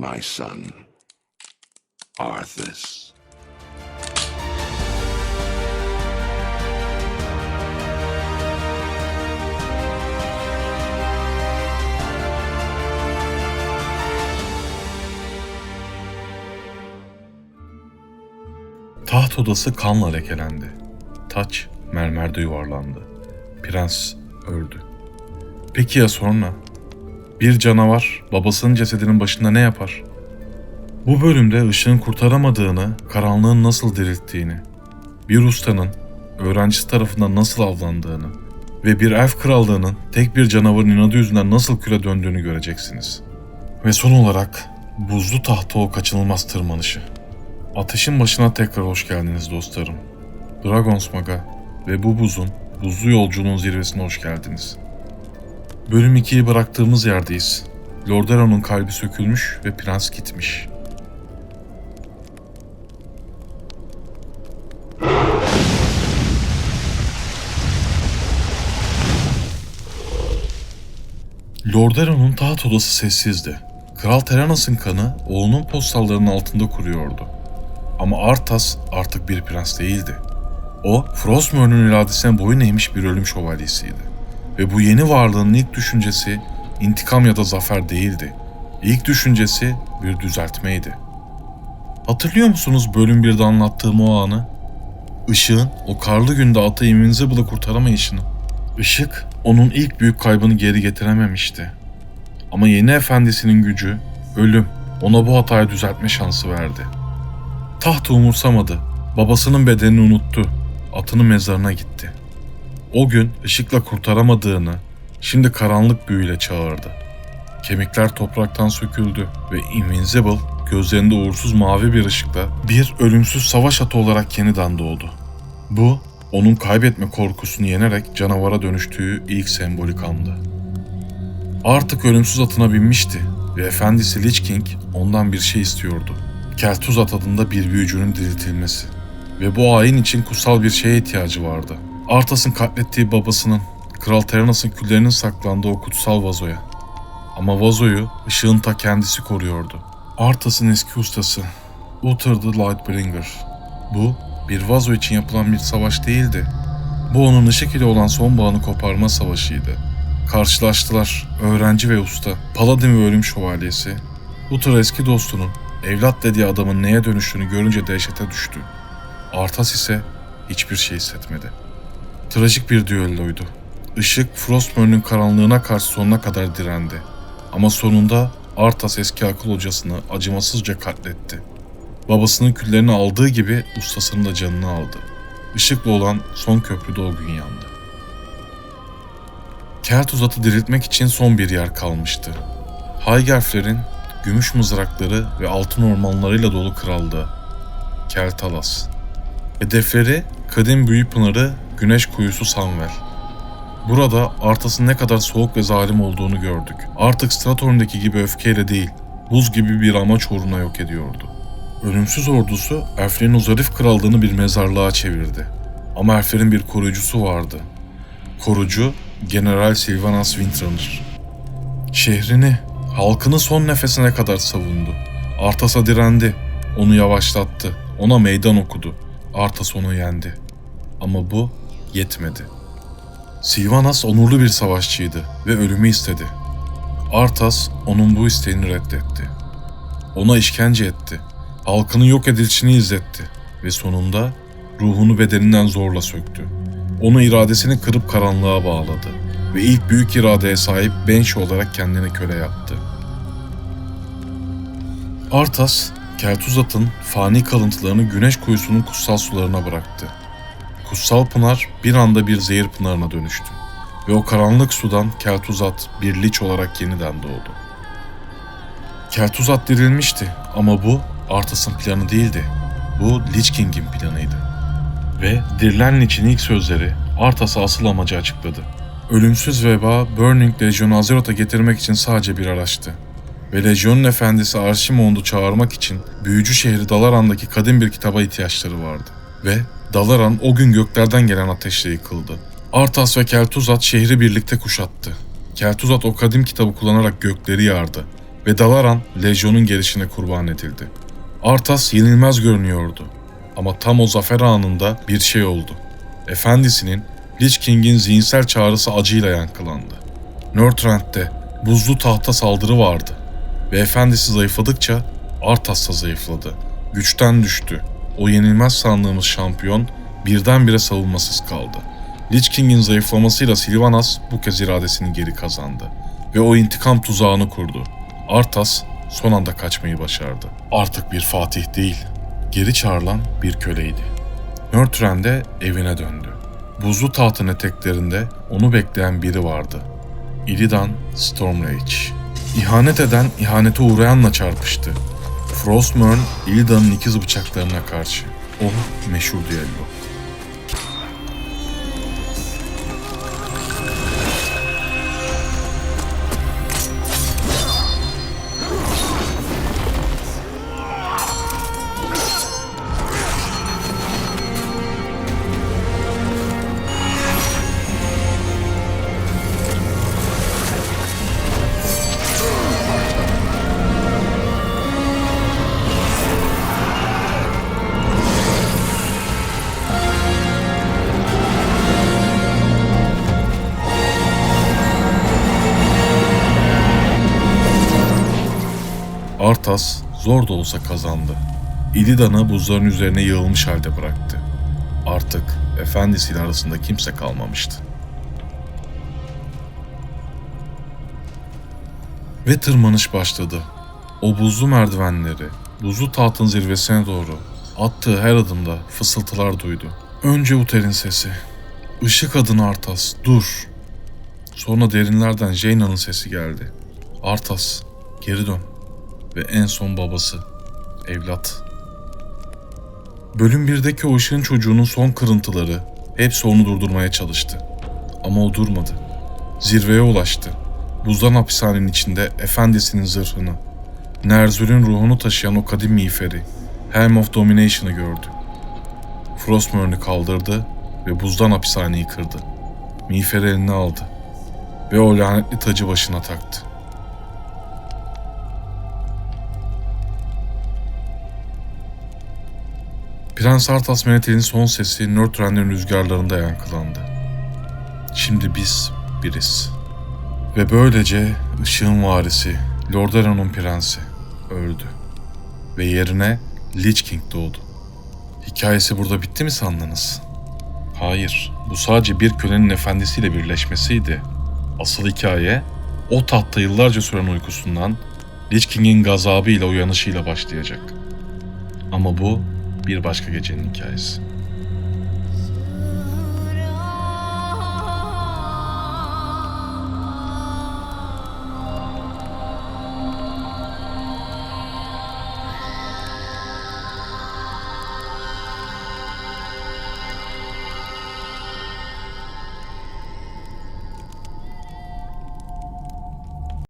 my son, Arthas. Taht odası kanla lekelendi. Taç mermerde yuvarlandı. Prens öldü. Peki ya sonra? Bir canavar babasının cesedinin başında ne yapar? Bu bölümde ışığın kurtaramadığını, karanlığın nasıl dirilttiğini, bir ustanın öğrencisi tarafından nasıl avlandığını ve bir elf krallığının tek bir canavarın inadı yüzünden nasıl küre döndüğünü göreceksiniz. Ve son olarak buzlu tahta o kaçınılmaz tırmanışı. Ateşin başına tekrar hoş geldiniz dostlarım. Dragonsmag'a ve bu buzun, buzlu yolculuğun zirvesine hoş geldiniz. Bölüm 2'yi bıraktığımız yerdeyiz. Lordaeron'un kalbi sökülmüş ve prens gitmiş. Lordaeron'un taht odası sessizdi. Kral Teranas'ın kanı oğlunun postallarının altında kuruyordu. Ama Arthas artık bir prens değildi. O, Frostmourne'un iradesine boyun eğmiş bir ölüm şövalyesiydi. Ve bu yeni varlığın ilk düşüncesi intikam ya da zafer değildi. İlk düşüncesi bir düzeltmeydi. Hatırlıyor musunuz bölüm 1'de anlattığım o anı? Işığın o karlı günde atı Invincible'ı kurtaramayışını. Işık onun ilk büyük kaybını geri getirememişti. Ama yeni efendisinin gücü, ölüm ona bu hatayı düzeltme şansı verdi. Tahtı umursamadı. Babasının bedenini unuttu. Atının mezarına gitti. O gün ışıkla kurtaramadığını, şimdi karanlık büyüyle çağırdı. Kemikler topraktan söküldü ve Invincible gözlerinde uğursuz mavi bir ışıkla bir ölümsüz savaş atı olarak yeniden doğdu. Bu, onun kaybetme korkusunu yenerek canavara dönüştüğü ilk sembolik andı. Artık ölümsüz atına binmişti ve efendisi Lich King ondan bir şey istiyordu. Keltuzat adında bir büyücünün diriltilmesi. Ve bu ayin için kutsal bir şeye ihtiyacı vardı. Arthas'ın katlettiği babasının, Kral Teranas'ın küllerinin saklandığı o kutsal vazoya. Ama vazoyu ışığın ta kendisi koruyordu. Arthas'ın eski ustası, Uther the Lightbringer. Bu, bir vazo için yapılan bir savaş değildi. Bu onun ışık ile olan son bağını koparma savaşıydı. Karşılaştılar öğrenci ve usta, paladin ve ölüm şövalyesi. Uther eski dostunun, evlat dediği adamın neye dönüştüğünü görünce dehşete düştü. Arthas ise hiçbir şey hissetmedi. Trajik bir düelloydu. Işık Frostmourne'un karanlığına karşı sonuna kadar direndi. Ama sonunda Arthas eski akıl hocasını acımasızca katletti. Babasının küllerini aldığı gibi ustasının da canını aldı. Işıkla olan son köprü de o gün yandı. Kelt uzatı diriltmek için son bir yer kalmıştı. Haygerflerin gümüş mızrakları ve altın ormanlarıyla dolu krallığı. Keltalas. Hedefleri kadim büyü pınarı Güneş Kuyusu Samvel. Burada Arthas'ın ne kadar soğuk ve zalim olduğunu gördük. Artık Stratorn'daki gibi öfkeyle değil, buz gibi bir amaç uğruna yok ediyordu. Ölümsüz ordusu Elflerin o zarif krallığını bir mezarlığa çevirdi. Ama Elflerin bir koruyucusu vardı. Korucu General Sylvanas Windrunner. Şehrini, halkını son nefesine kadar savundu. Arthas'a direndi, onu yavaşlattı, ona meydan okudu. Arthas onu yendi. Ama bu yetmedi. Sylvanas onurlu bir savaşçıydı ve ölümü istedi. Arthas onun bu isteğini reddetti. Ona işkence etti. Halkının yok edilişini izletti ve sonunda ruhunu bedeninden zorla söktü. Onu iradesini kırıp karanlığa bağladı ve ilk büyük iradeye sahip Banshee olarak kendini köle yaptı. Arthas, Keltuzat'ın fani kalıntılarını güneş kuyusunun kutsal sularına bıraktı. Kutsal pınar bir anda bir zehir pınarına dönüştü ve o karanlık sudan Keltuzat bir liç olarak yeniden doğdu. Keltuzat dirilmişti ama bu Arthas'ın planı değildi. Bu Lich King'in planıydı. Ve dirilen Lich'in ilk sözleri Arthas'a asıl amacı açıkladı. Ölümsüz veba Burning Legion'u Azeroth'a getirmek için sadece bir araçtı. Ve Legion'un efendisi Archimonde'u çağırmak için büyücü şehri Dalaran'daki kadim bir kitaba ihtiyaçları vardı. Ve Dalaran o gün göklerden gelen ateşle yıkıldı. Arthas ve Keltuzat şehri birlikte kuşattı. Keltuzat o kadim kitabı kullanarak gökleri yardı ve Dalaran Legion'un gelişine kurban edildi. Arthas yenilmez görünüyordu. Ama tam o zafer anında bir şey oldu. Efendisinin Lich King'in zihinsel çağrısı acıyla yankılandı. Northrend'de buzlu tahta saldırı vardı. Ve efendisi zayıfladıkça Arthas da zayıfladı. Güçten düştü. O yenilmez sandığımız şampiyon birdenbire savunmasız kaldı. Lich King'in zayıflamasıyla Sylvanas bu kez iradesini geri kazandı. Ve o intikam tuzağını kurdu. Arthas son anda kaçmayı başardı. Artık bir fatih değil, geri çağrılan bir köleydi. Northrend'e evine döndü. Buzlu tahtın eteklerinde onu bekleyen biri vardı. Illidan Stormrage. İhanet eden ihanete uğrayanla çarpıştı. Frostmourne, Illidan'ın ikiz bıçaklarına karşı. O meşhur düello. Arthas zor da olsa kazandı. Illidan'ı buzların üzerine yığılmış halde bıraktı. Artık efendisiyle arasında kimse kalmamıştı. Ve tırmanış başladı. O buzlu merdivenleri, buzlu tahtın zirvesine doğru attığı her adımda fısıltılar duydu. Önce Uter'in sesi. Işık adına Arthas, dur. Sonra derinlerden Jaina'nın sesi geldi. Arthas, geri dön ve en son babası, evlat. Bölüm 1'deki o ışığın çocuğunun son kırıntıları hepsi onu durdurmaya çalıştı. Ama o durmadı. Zirveye ulaştı. Buzdan hapishanenin içinde efendisinin zırhını, Nerzul'ün ruhunu taşıyan o kadim miğferi, Helm of Domination'ı gördü. Frostmourne'ü kaldırdı ve buzdan hapishaneyi kırdı. Miğferi eline aldı ve o lanetli tacı başına taktı. Prens Arthas Menethel'in son sesi Northrend'in rüzgarlarında yankılandı. Şimdi biz biriz. Ve böylece ışığın varisi, Lordaeron'un prensi öldü. Ve yerine Lich King doğdu. Hikayesi burada bitti mi sandınız? Hayır, bu sadece bir kölenin efendisiyle birleşmesiydi. Asıl hikaye, o tahtta yıllarca süren uykusundan Lich King'in gazabıyla uyanışıyla başlayacak. Ama bu bir başka gecenin hikayesi.